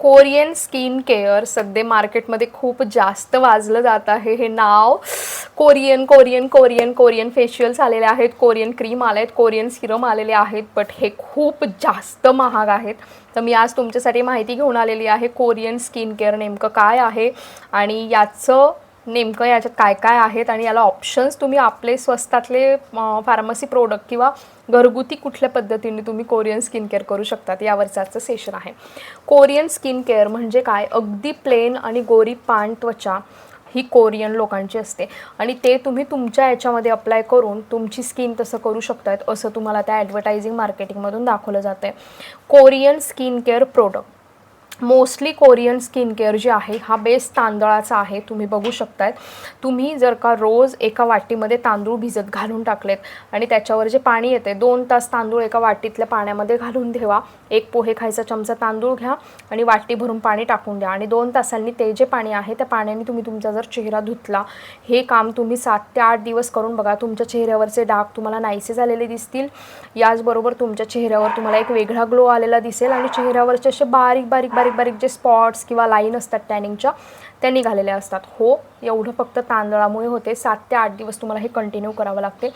Korean skin care सध्या मार्केटमध्ये खूप जास्त वाजलं जात आहे. हे नाव Korean Korean Korean Korean facials आलेले आहेत. कोरियन क्रीम आले आहेत कोरियन सिरम आलेले आहेत बट हे खूप जास्त महाग आहेत. तर मी आज तुमच्यासाठी माहिती घेऊन आलेली आहे कोरियन स्किन केअर नेमकं काय आहे आणि याचं नेमकं याच्यात काय काय आहेत आणि याला ऑप्शन्स तुम्ही आपले स्वस्तातले फार्मसी प्रोडक्ट किंवा घरगुती कुठल्या पद्धतीने तुम्ही कोरियन स्किन केअर करू शकतात यावरचं आजचं सेशन आहे. कोरियन स्किन केअर म्हणजे काय? अगदी प्लेन आणि गोरी पान त्वचा ही कोरियन लोकांची असते. आणि ते तुम्ही तुमच्या याच्यामध्ये अप्लाय करून तुमची स्किन तसं करू शकतात असं तुम्हाला त्या ॲडव्हर्टायझिंग मार्केटिंगमधून दाखवलं जातं आहे Korean skin care product mostly Korean skin care जे आहे हा बेस तांदळाचा आहे. तुम्ही बघू शकतायत. तुम्ही जर का रोज एका वाटीमध्ये तांदूळ भिजत घालून टाकलेत आणि त्याच्यावर जे पाणी येते दोन तास तांदूळ एका वाटीतल्या पाण्यामध्ये घालून ठेवा. एक पोहे खायचा चमचा तांदूळ घ्या आणि वाटी भरून पाणी टाकून द्या. आणि दोन तासांनी ते जे पाणी आहे त्या पाण्याने तुम्ही तुमचा जर चेहरा धुतला हे काम तुम्ही सात ते आठ दिवस करून बघा. तुमच्या चेहऱ्यावरचे डाग तुम्हाला नाहीसे झालेले दिसतील. याचबरोबर तुमच्या चेहऱ्यावर तुम्हाला एक वेगळा ग्लो आलेला दिसेल आणि चेहऱ्यावरचे असे बारीक बारीक बारीक बारीक बारीक जे स्पॉट्स किंवा लाईन असतात टॅनिंगच्या त्या निघालेल्या असतात. हो एवढं फक्त तांदळामुळे होते. सात ते आठ दिवस तुम्हाला हे कंटिन्यू करावं लागते.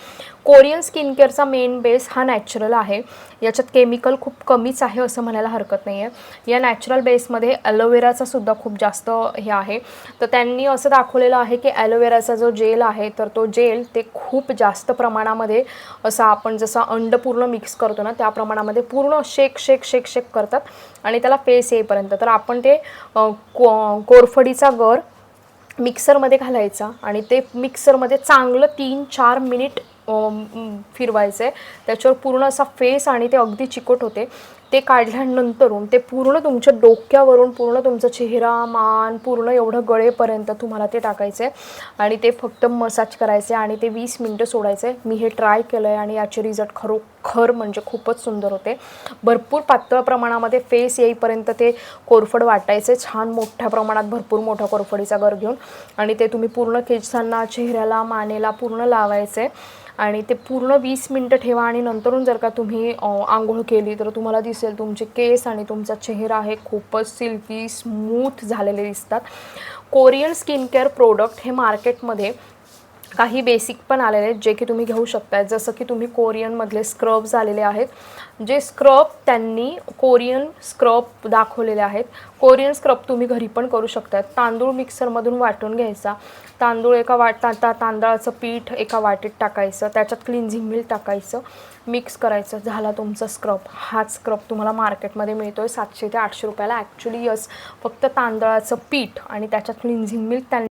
कोरियन स्किन केअरचा मेन बेस हा नॅचरल आहे. याच्यात केमिकल खूप कमीच आहे असं म्हणायला हरकत नाही आहे या नॅचरल बेसमध्ये ॲलोवेराचा सुद्धा खूप जास्त हे आहे. तर त्यांनी असं दाखवलेलं आहे की ॲलोवेराचा जो जेल आहे तर तो जेल ते खूप जास्त प्रमाणामध्ये असं आपण जसं अंड पूर्ण मिक्स करतो ना त्या प्रमाणामध्ये पूर्ण शेक शेक शेक शेक करतात. आणि त्याला फेस येईपर्यंत. तर आपण ते को कोरफडीचा गर मिक्सरमध्ये घालायचा आणि ते मिक्सरमध्ये चांगलं तीन चार मिनिट फिरवायचं आहे त्याच्यावर पूर्ण असा फेस आणि ते अगदी चिकट होते. ते काढल्यानंतरून ते पूर्ण तुमच्या डोक्यावरून पूर्ण तुमचा चेहरा मान पूर्ण एवढं गळेपर्यंत तुम्हाला ते टाकायचं आहे आणि ते फक्त मसाज करायचे आणि ते वीस मिनटं सोडायचं आहे मी हे ट्राय केलं आहे आणि याचे रिझल्ट खरोखर म्हणजे खूपच सुंदर होते. भरपूर पातळ प्रमाणामध्ये फेस येईपर्यंत ते कोरफड वाटायचे. छान मोठ्या प्रमाणात भरपूर मोठा कोरफडीचा गर घेऊन. आणि ते तुम्ही पूर्ण केसांना चेहऱ्याला मानेला पूर्ण लावायचे आणि ते पूर्ण वीस मिनटं ठेवा आणि नंतरून जर का तुम्ही आंघोळ केली तर तुम्हाला दिस असेल तुमचे केस आणि तुमचा चेहरा हे खूपच सिल्की स्मूथ झालेले दिसतात. कोरियन स्किन केअर प्रोडक्ट हे मार्केटमध्ये काही बेसिक पण आलेले आहेत जे की तुम्ही घेऊ शकताय. जसं की तुम्ही कोरियनमधले स्क्रब्स आलेले आहेत. जे स्क्रब त्यांनी कोरियन स्क्रब दाखवलेले आहेत. कोरियन स्क्रब तुम्ही घरी पण करू शकता तांदूळ मिक्सरमधून वाटून घ्यायचा. तांदूळ एका वाट ता ता- तांदळाचं पीठ एका वाटीत टाकायचं. त्याच्यात क्लिन्झिंग मिल टाकायचं. मिक्स करायचं. झाला तुमचा स्क्रब हाच स्क्रब तुम्हाला मार्केटमध्ये मिळतो आहे सातशे ते आठशे रुपयाला. ॲक्च्युली यस फक्त तांदळाचं पीठ आणि त्याच्यात क्लिन्झिंग मिल्क त्यांनी